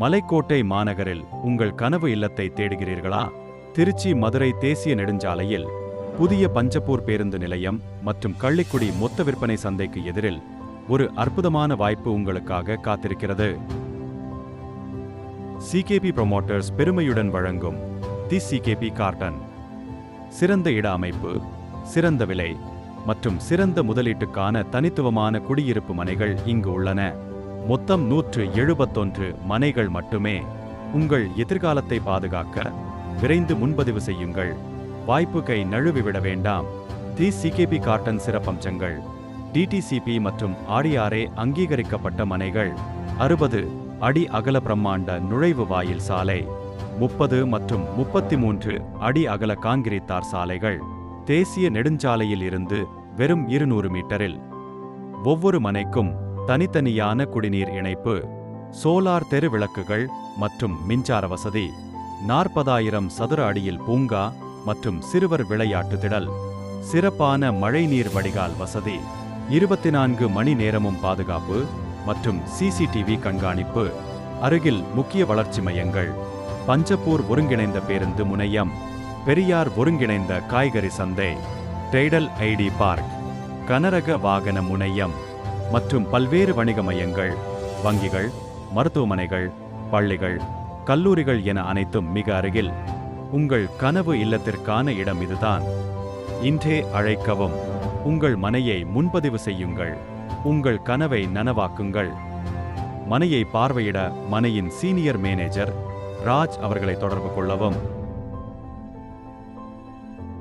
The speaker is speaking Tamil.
மலைக்கோட்டை மாநகரில் உங்கள் கனவு இல்லத்தை தேடுகிறீர்களா? திருச்சி மதுரை தேசிய நெடுஞ்சாலையில் புதிய பஞ்சப்பூர் பேருந்து நிலையம் மற்றும் கள்ளிக்குடி மொத்த விற்பனை சந்தைக்கு எதிரில் ஒரு அற்புதமான வாய்ப்பு உங்களுக்காக காத்திருக்கிறது. சிகேபி ப்ரொமோட்டர்ஸ் பெருமையுடன் வழங்கும் தி சிகேபி கார்டன் சிறந்த இட அமைப்பு சிறந்த விலை மற்றும் சிறந்த முதலீட்டுக்கான தனித்துவமான குடியிருப்பு மனைகள் இங்கு உள்ளன. மொத்தம் நூற்று எழுபத்தொன்று மனைகள் மட்டுமே. உங்கள் எதிர்காலத்தை பாதுகாக்க விரைந்து முன்பதிவு செய்யுங்கள். வாய்ப்பு கை நழுவிவிட வேண்டாம். தி சிகேபி கார்டன் சிறப்பம்சங்கள். டிடிசிபி மற்றும் ஆர்டிஆர்ஏ அங்கீகரிக்கப்பட்ட மனைகள். அறுபது அடி அகல பிரம்மாண்ட நுழைவு வாயில் சாலை. முப்பது மற்றும் முப்பத்தி மூன்று அடி அகல கான்கிரீட் தார் சாலைகள். தேசிய நெடுஞ்சாலையில் இருந்து வெறும் இருநூறு மீட்டரில். ஒவ்வொரு மனைக்கும் தனித்தனியான குடிநீர் இணைப்பு சோலார் தெரு விளக்குகள் மற்றும் மின்சார வசதி நாற்பதாயிரம் சதுர அடியில் பூங்கா மற்றும் சிறுவர் விளையாட்டு திடல் சிறப்பான மழைநீர் வடிகால் வசதி இருபத்தி நான்கு மணி நேரமும் பாதுகாப்பு மற்றும் சிசிடிவி கண்காணிப்பு அருகில் முக்கிய வளர்ச்சி மையங்கள் பஞ்சப்பூர் ஒருங்கிணைந்த பேருந்து முனையம் பெரியார் ஒருங்கிணைந்த காய்கறி சந்தை டெய்டல் ஐடி பார்க் கனரக வாகன முனையம் மற்றும் பல்வேறு வணிக மையங்கள் வங்கிகள் மருத்துவமனைகள் பள்ளிகள் கல்லூரிகள் என அனைத்தும் மிக அருகில் உங்கள் கனவு இல்லத்திற்கான இடம் இதுதான். இன்றே அழைக்கவும். உங்கள் மனையை முன்பதிவு செய்யுங்கள். உங்கள் கனவை நனவாக்குங்கள். மனையை பார்வையிட மனையின் சீனியர் மேனேஜர் ராஜ் அவர்களை தொடர்பு கொள்ளவும்.